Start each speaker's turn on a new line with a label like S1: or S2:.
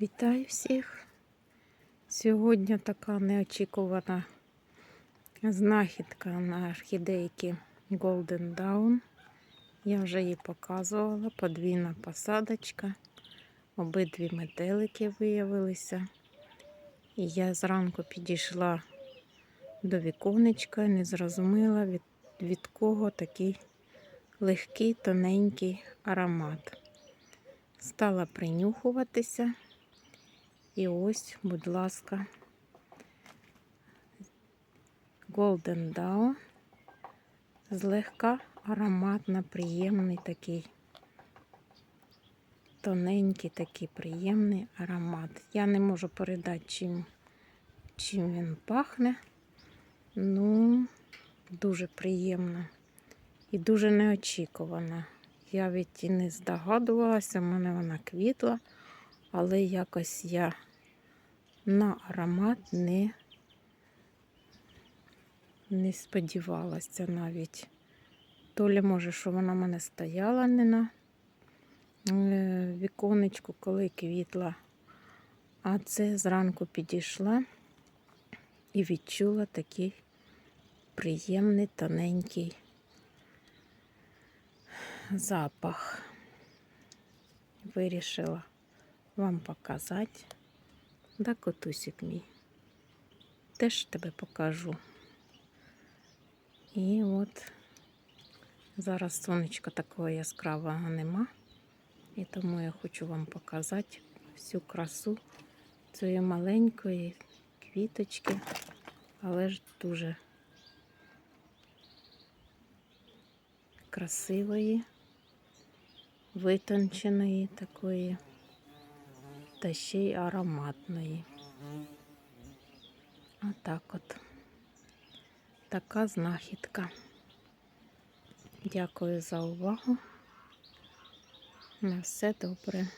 S1: Вітаю всіх! Сьогодні така неочікувана знахідка на орхідейки Golden Dawn. Я вже її показувала, подвійна посадочка. Обидві метелики виявилися. І я зранку підійшла до віконечка і не зрозуміла, від, від кого такий легкий, тоненький аромат. Стала принюхуватися. І ось, будь ласка, Golden Dawn. Злегка ароматно приємний такий, тоненький такий приємний аромат. Я не можу передати, чим, чим він пахне. Ну, дуже приємно і дуже неочікувано. Я від і не здогадувалася, в мене вона квітла, але якось я на аромат не, не сподівалася навіть. То лі, може, що вона в мене стояла не на е, віконечку, коли квітла. А це зранку підійшла і відчула такий приємний тоненький запах. Вирішила вам показати. Да, котусик мій. Теж тебе покажу. І от зараз сонечка такого яскравого нема. І тому я хочу вам показати всю красу цієї маленької квіточки, але ж дуже красивої, витонченої такої та ще й ароматної. Отак от. Така знахідка. Дякую за увагу. На все добре.